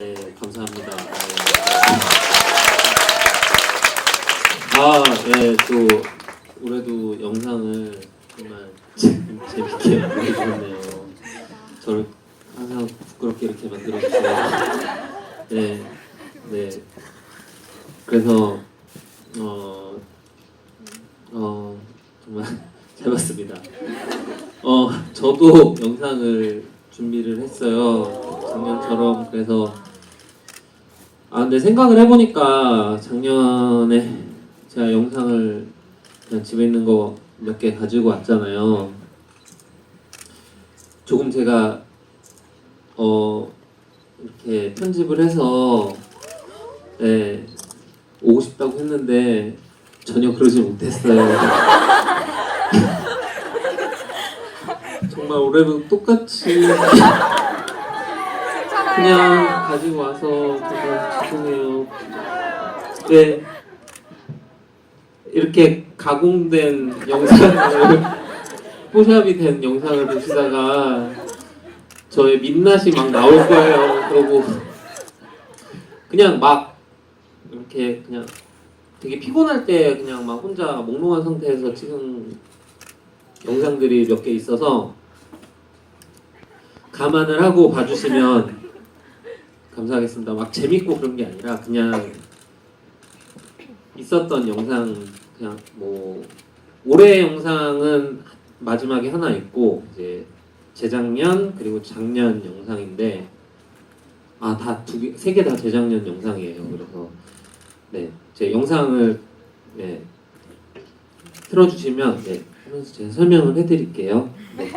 네, 감사합니다. 네. 아, 네, 또 올해도 영상을 정말 재- 재밌게 만들어주셨네요. 저를 항상 부끄럽게 이렇게 만들어주세요. 네, 네. 그래서 어, 어 정말 잘 봤습니다. 어, 저도 영상을 준비를 했어요. 작년처럼 그래서 아 근데 생각을 해보니까 작년에 제가 영상을 그냥 집에 있는 거 몇 개 가지고 왔잖아요. 조금 제가 어 이렇게 편집을 해서 네 오고 싶다고 했는데 전혀 그러지 못했어요. 정말 올해도 똑같이 그냥 가지고 와서 정말 죄송해요. 네. 이렇게 가공된 영상을 포샵이 된 영상을 보시다가 저의 민낯이 막 나올 거예요. 그러고 그냥 막 이렇게 그냥 되게 피곤할 때 그냥 막 혼자 몽롱한 상태에서 찍은 영상들이 몇 개 있어서 감안을 하고 봐주시면 감사하겠습니다. 막 재밌고 그런 게 아니라 그냥 있었던 영상 그냥 뭐 올해 영상은 마지막에 하나 있고 이제 재작년 그리고 작년 영상인데 아 다 두 개 세 개 다 재작년 영상이에요. 그래서 네 제 영상을 네 틀어주시면 네 하면서 제가 설명을 해드릴게요. 네.